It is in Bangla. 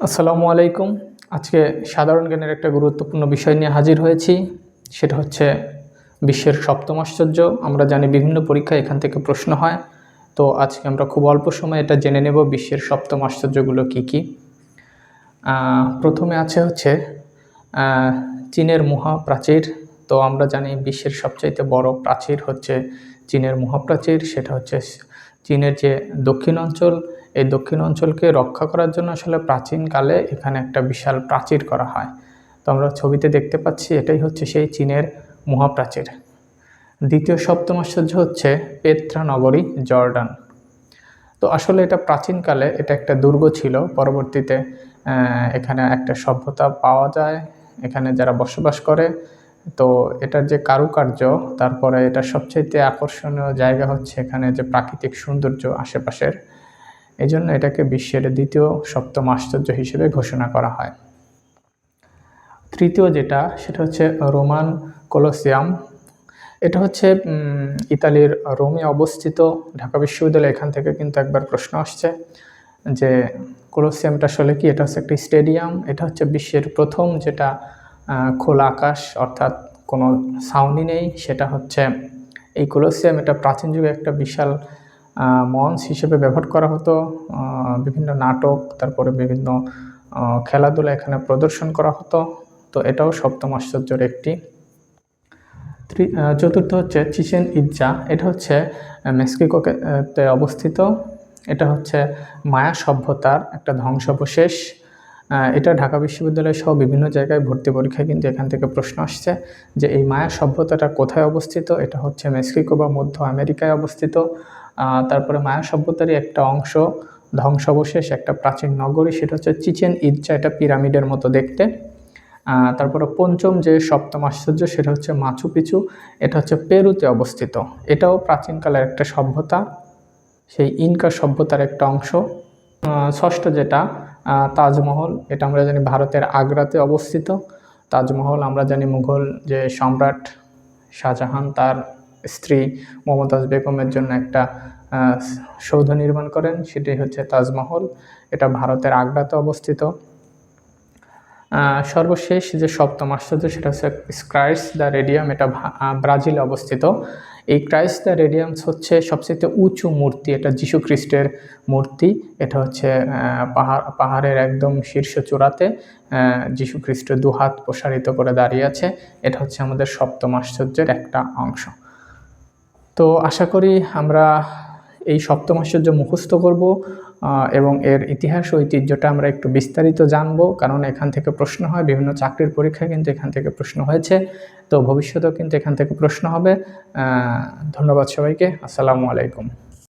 আসসালামু আলাইকুম। আজকে সাধারণ জ্ঞানের একটা গুরুত্বপূর্ণ বিষয় নিয়ে হাজির হয়েছি। সেটা হচ্ছে বিশ্বের সপ্তম আশ্চর্য। আমরা জানি বিভিন্ন পরীক্ষায় এখান থেকে প্রশ্ন হয়। তো আজকে আমরা খুব অল্প সময় এটা জেনে নেব বিশ্বের সপ্তম আশ্চর্যগুলো কি কি। প্রথমে আছে হচ্ছে চীনের মহাপ্রাচীর। তো আমরা জানি বিশ্বের সবচাইতে বড় প্রাচীর হচ্ছে চীনের মহাপ্রাচীর। সেটা হচ্ছে চীনের যে দক্ষিণ অঞ্চল এই দক্ষিণ অঞ্চলকে রক্ষা করার জন্য আসলে প্রাচীনকালে এখানে একটা বিশাল প্রাচীর করা হয়। তো আমরা ছবিতে দেখতে পাচ্ছি এটাই হচ্ছে সেই চীনের মহাপ্রাচীর। দ্বিতীয় সপ্তম আশ্চর্য হচ্ছে পেত্রা নগরী জর্ডান। তো আসলে এটা প্রাচীনকালে এটা একটা দুর্গ ছিল। পরবর্তীতে এখানে একটা সভ্যতা পাওয়া যায়। এখানে যারা বসবাস করে, তো এটার যে কারুকার্য, তারপরে এটা সবচাইতে আকর্ষণীয় জায়গা হচ্ছে এখানে যে প্রাকৃতিক সৌন্দর্য আশেপাশের। এই জন্য এটাকে বিশ্বের দ্বিতীয় সপ্তম আশ্চর্য হিসেবে ঘোষণা করা হয়। তৃতীয় যেটা, সেটা হচ্ছে রোমান কোলোসিয়াম। এটা হচ্ছে ইতালির রোমে অবস্থিত। ঢাকা বিশ্ববিদ্যালয় এখান থেকে কিন্তু একবার প্রশ্ন আসছে যে, কোলোসিয়ামটা আসলে কি? এটা হচ্ছে একটি স্টেডিয়াম। এটা হচ্ছে বিশ্বের প্রথম যেটা খোলা আকাশ, অর্থাৎ কোনো ছাউনি নেই। সেটা হচ্ছে, এই কোলোসিয়াম এটা প্রাচীন যুগে একটা বিশাল মঞ্চ হিসেবে ব্যবহার করা হতো বিভিন্ন নাটক তারপরে বিভিন্ন খেলাধুলা এখানে প্রদর্শন করা হতো। তো এটাও সপ্তম আশ্চর্যের একটি। চতুর্থ হচ্ছে চিচেন ইৎজা এটা হচ্ছে আহ, মেক্সিকোকে তে অবস্থিত। এটা হচ্ছে মায়া সভ্যতার একটা ধ্বংসাবশেষ। এটা ঢাকা বিশ্ববিদ্যালয় সহ বিভিন্ন জায়গায় ভর্তি পরীক্ষায় কিন্তু এখান থেকে প্রশ্ন আসছে যে এই মায়া সভ্যতাটা কোথায় অবস্থিত? এটা হচ্ছে মেক্সিকো বা মধ্য আমেরিকায় অবস্থিত। তারপরে মায়া সভ্যতারই একটা অংশ, ধ্বংসাবশেষ, একটা প্রাচীন নগরী, সেটা হচ্ছে চিচেন ইৎজা এটা পিরামিডের মতো দেখতে। তারপরে পঞ্চম যে সপ্তম আশ্চর্য, সেটা হচ্ছে মাছু পিছু এটা হচ্ছে পেরুতে অবস্থিত। এটাও প্রাচীনকালের একটা সভ্যতা, সেই ইনকা সভ্যতার একটা অংশ। ষষ্ঠ যেটা তাজমহল, এটা আমরা জানি ভারতের আগ্রাতে অবস্থিত। তাজমহল, আমরা জানি মুঘল যে সম্রাট শাহজাহান, তার স্ত্রী মমতাজ বেগমের জন্য একটা সৌধ নির্মাণ করেন। সেটি হচ্ছে তাজমহল। এটা ভারতের আগ্রাতে অবস্থিত। সর্বশেষ যে সপ্তম আশ্চর্য সেটা হচ্ছে ক্রাইস দ্য রেডিয়াম। এটা ব্রাজিলে অবস্থিত। এই ক্রাইস দ্য রেডিয়ামস হচ্ছে সবচেয়ে উঁচু মূর্তি। এটা যীশু খ্রিস্টের মূর্তি। এটা হচ্ছে পাহাড়, পাহাড়ের একদম শীর্ষ চূড়াতে। যীশু খ্রিস্ট দু হাত প্রসারিত করে দাঁড়িয়ে আছে। এটা হচ্ছে আমাদের সপ্তম আশ্চর্যের একটা অংশ। তো আশা করি আমরা এই সপ্তম আশ্চর্য মুখস্থ করব এবং এর ইতিহাস ঐতিহ্যটা আমরা একটু বিস্তারিত জানব, কারণ এখান থেকে প্রশ্ন হয়, বিভিন্ন চাকরির পরীক্ষায় কিন্তু এখান থেকে প্রশ্ন হয়েছে, তো ভবিষ্যতেও কিন্তু এখান থেকে প্রশ্ন হবে। ধন্যবাদ সবাইকে, আসসালামু আলাইকুম।